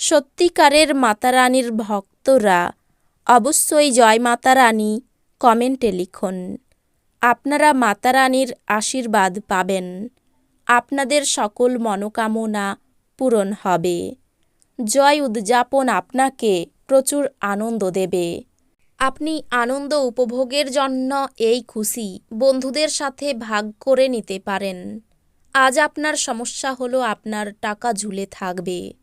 সত্যিকারের মাতারানীর ভক্তরা অবশ্যই জয় মাতারানী কমেন্টে লিখুন। আপনারা মাতারানীর আশীর্বাদ পাবেন। আপনাদের সকল মনোকামনা পূরণ হবে। জয় উদযাপন আপনাকে প্রচুর আনন্দ দেবে। আপনি আনন্দ উপভোগের জন্য এই খুশি বন্ধুদের সাথে ভাগ করে নিতে পারেন। আজ আপনার সমস্যা হলো আপনার টাকা ঝুলে থাকবে।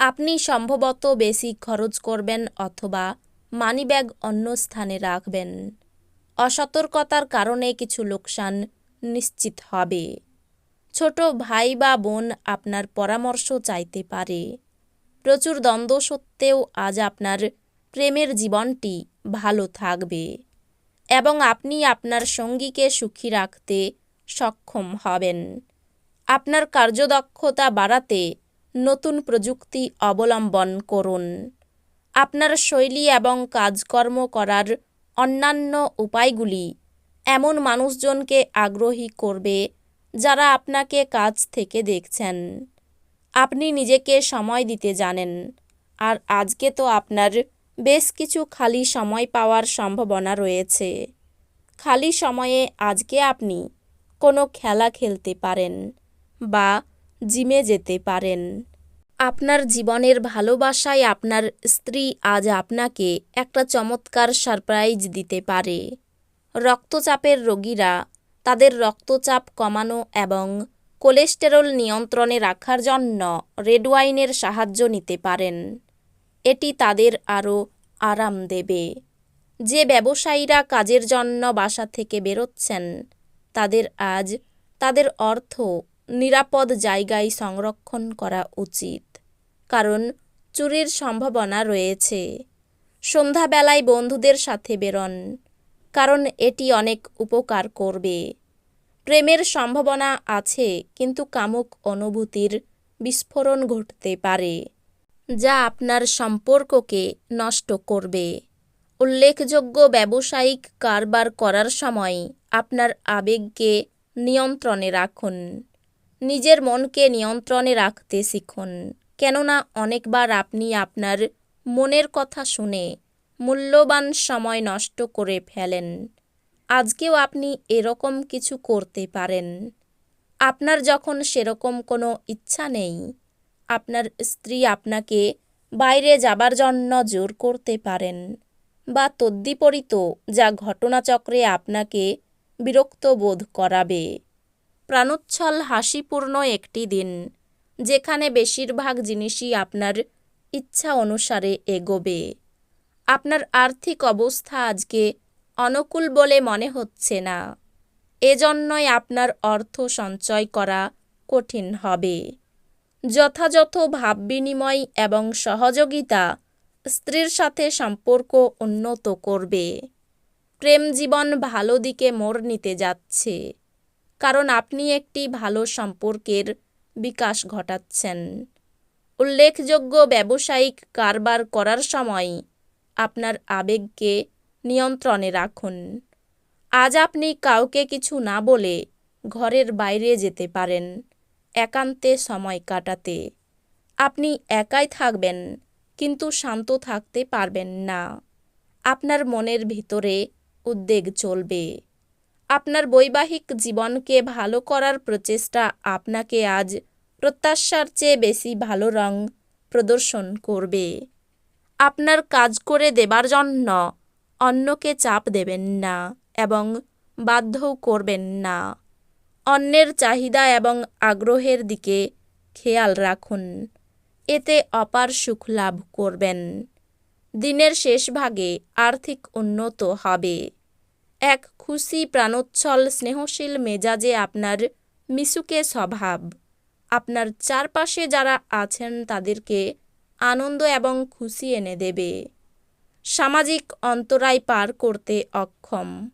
আপনি সম্ভবত বেশি খরচ করবেন অথবা মানিব্যাগ অন্য স্থানে রাখবেন। অসতর্কতার কারণে কিছু লোকসান নিশ্চিত হবে। ছোট ভাই বা বোন আপনার পরামর্শ চাইতে পারে। প্রচুর দ্বন্দ্ব সত্ত্বেও আজ আপনার প্রেমের জীবনটি ভালো থাকবে এবং আপনি আপনার সঙ্গীকে সুখী রাখতে সক্ষম হবেন। আপনার কার্যদক্ষতা বাড়াতে নতুন প্রযুক্তি অবলম্বন করুন। আপনার শৈলী এবং কাজকর্ম করার অন্যান্য উপায়গুলি এমন মানুষজনকে আগ্রহী করবে যারা আপনাকে কাজ থেকে দেখছেন। আপনি নিজেকে সময় দিতে জানেন, আর আজকে তো আপনার বেশ কিছু খালি সময় পাওয়ার সম্ভাবনা রয়েছে। খালি সময়ে আজকে আপনি কোনো খেলা খেলতে পারেন বা জিমে যেতে পারেন। আপনার জীবনের ভালোবাসায় আপনার স্ত্রী আজ আপনাকে একটা চমৎকার সারপ্রাইজ দিতে পারে। রক্তচাপের রোগীরা তাদের রক্তচাপ কমানো এবং কোলেস্টেরল নিয়ন্ত্রণে রাখার জন্য রেড ওয়াইনের সাহায্য নিতে পারেন। এটি তাদের আরও আরাম দেবে। যে ব্যবসায়ীরা কাজের জন্য বাসা থেকে বেরোচ্ছেন, তাদের আজ তাদের অর্থ নিরাপদ জায়গায় সংরক্ষণ করা উচিত। কারণ চুরির সম্ভাবনা রয়েছে। সন্ধ্যাবেলায় বন্ধুদের সাথে বেরোন, কারণ এটি অনেক উপকার করবে। প্রেমের সম্ভাবনা আছে, কিন্তু কামুক অনুভূতির বিস্ফোরণ ঘটতে পারে, যা আপনার সম্পর্ককে নষ্ট করবে। উল্লেখযোগ্য ব্যবসায়িক কারবার করার সময় আপনার আবেগকে নিয়ন্ত্রণে রাখুন। নিজের মনকে নিয়ন্ত্রণে রাখতে শিখুন। কেননা অনেকবার আপনি আপনার মনের কথা শুনে মূল্যবান সময় নষ্ট করে ফেলেন। আজকেও আপনি এরকম কিছু করতে পারেন। আপনার যখন সেরকম কোনো ইচ্ছা নেই, আপনার স্ত্রী আপনাকে বাইরে যাবার জন্য জোর করতে পারেন বা তদ্বিপরীত যা ঘটনাচক্রে আপনাকে বিরক্ত বোধ করাবে। প্রাণোচ্ছল হাসিপূর্ণ একটি দিন, যেখানে বেশিরভাগ জিনিসই আপনার ইচ্ছা অনুসারে এগোবে। আপনার আর্থিক অবস্থা আজকে অনুকূল বলে মনে হচ্ছে না। এজন্যই আপনার অর্থ সঞ্চয় করা কঠিন হবে। যথাযথ ভাব বিনিময় এবং সহযোগিতা স্ত্রীর সাথে সম্পর্ক উন্নত করবে। প্রেম জীবন ভালো দিকে মোড় নিতে যাচ্ছে। কারণ আপনি একটি ভালো সম্পর্কের বিকাশ ঘটাচ্ছেন। উল্লেখযোগ্য ব্যবসায়িক কারবার করার সময় আপনার আবেগকে নিয়ন্ত্রণে রাখুন। আজ আপনি কাউকে কিছু না বলে ঘরের বাইরে যেতে পারেন একান্তে সময় কাটাতে। আপনি একাই থাকবেন কিন্তু শান্ত থাকতে পারবেন না। আপনার মনের ভিতরে উদ্বেগ চলবে। আপনার বৈবাহিক জীবনকে ভালো করার প্রচেষ্টা আপনাকে আজ প্রত্যাশার চেয়ে বেশি ভালো রং প্রদর্শন করবে। আপনার কাজ করে দেবার জন্য অন্যকে চাপ দেবেন না এবং বাধ্যও করবেন না। অন্যের চাহিদা এবং আগ্রহের দিকে খেয়াল রাখুন। এতে অপার সুখ লাভ করবেন। দিনের শেষ ভাগে আর্থিক উন্নত হবে। এক খুশি প্রাণোচ্ছল স্নেহশীল মেজাজে আপনার মিশুকে স্বভাব। আপনার চারপাশে যারা আছেন তাদেরকে আনন্দ এবং খুশি এনে দেবে। সামাজিক অন্তরায় পার করতে অক্ষম।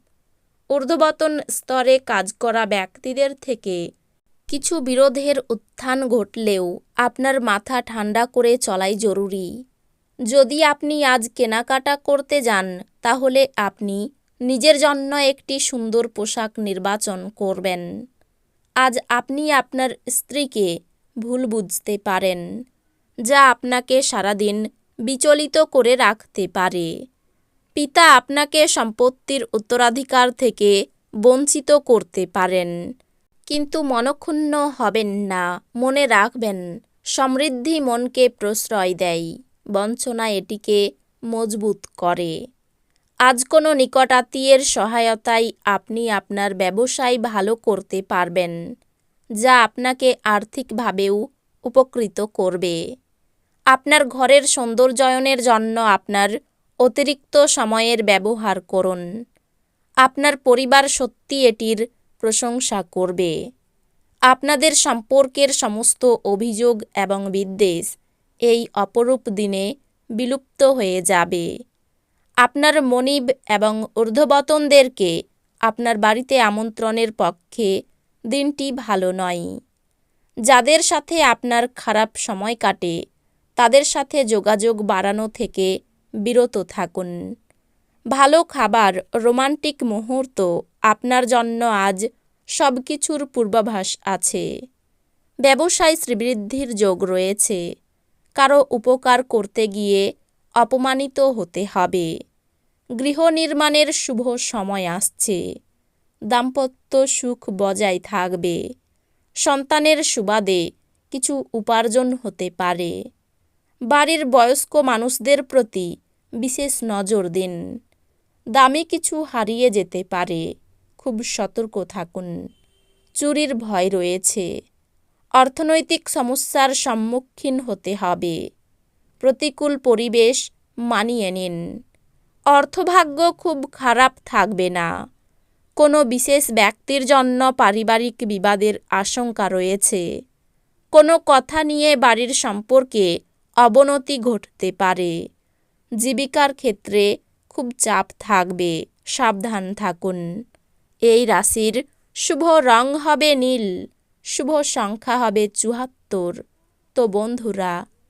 ঊর্ধ্ববতন স্তরে কাজ করা ব্যক্তিদের থেকে কিছু বিরোধের উত্থান ঘটলেও আপনার মাথা ঠান্ডা করে চলাই জরুরি। যদি আপনি আজ কেনাকাটা করতে যান, তাহলে আপনি নিজের জন্য একটি সুন্দর পোশাক নির্বাচন করবেন। আজ আপনি আপনার স্ত্রীকে ভুল বুঝতে পারেন, যা আপনাকে সারাদিন বিচলিত করে রাখতে পারে। পিতা আপনাকে সম্পত্তির উত্তরাধিকার থেকে বঞ্চিত করতে পারেন, কিন্তু মনক্ষুণ্ণ হবেন না, মনে রাখবেন, সমৃদ্ধি মনকে প্রশ্রয় দেয়, বঞ্চনা এটিকে মজবুত করে। আজ কোনো নিকটাত্মীয়ের সহায়তায় আপনি আপনার ব্যবসায় ভালো করতে পারবেন, যা আপনাকে আর্থিকভাবেও উপকৃত করবে। আপনার ঘরের সৌন্দর্যায়নের জন্য আপনার অতিরিক্ত সময়ের ব্যবহার করুন। আপনার পরিবার সত্যি এটির প্রশংসা করবে। আপনাদের সম্পর্কের সমস্ত অভিযোগ এবং বিদ্বেষ এই অপরূপ দিনে বিলুপ্ত হয়ে যাবে। আপনার মনিব এবং ঊর্ধ্ববতনদেরকে আপনার বাড়িতে আমন্ত্রণের পক্ষে দিনটি ভালো নয়। যাদের সাথে আপনার খারাপ সময় কাটে, তাদের সাথে যোগাযোগ বাড়ানো থেকে বিরত থাকুন। ভালো খাবার, রোমান্টিক মুহূর্ত আপনার জন্য আজ সব কিছুর পূর্বাভাস আছে। ব্যবসায় শ্রীবৃদ্ধির যোগ রয়েছে। কারও উপকার করতে গিয়ে অপমানিত হতে হবে। গৃহ নির্মাণের শুভ সময় আসছে। দাম্পত্য সুখ বজায় থাকবে। সন্তানের সুবাদে কিছু উপার্জন হতে পারে। বাড়ির বয়স্ক মানুষদের প্রতি বিশেষ নজর দিন। দামি কিছু হারিয়ে যেতে পারে। খুব সতর্ক থাকুন। চুরির ভয় রয়েছে। অর্থনৈতিক সমস্যার সম্মুখীন হতে হবে। প্রতিকূল পরিবেশ মানিয়ে নিন। অর্থভাগ্য খুব খারাপ থাকবে না। কোনো বিশেষ ব্যক্তির জন্য পারিবারিক বিবাদের আশঙ্কা রয়েছে। কোনো কথা নিয়ে বাড়ির সম্পর্কে অবনতি ঘটতে পারে। জীবিকার ক্ষেত্রে খুব চাপ থাকবে, সাবধান থাকুন। এই রাশির শুভ রং হবে নীল, শুভ সংখ্যা হবে চুয়াত্তর। তো বন্ধুরা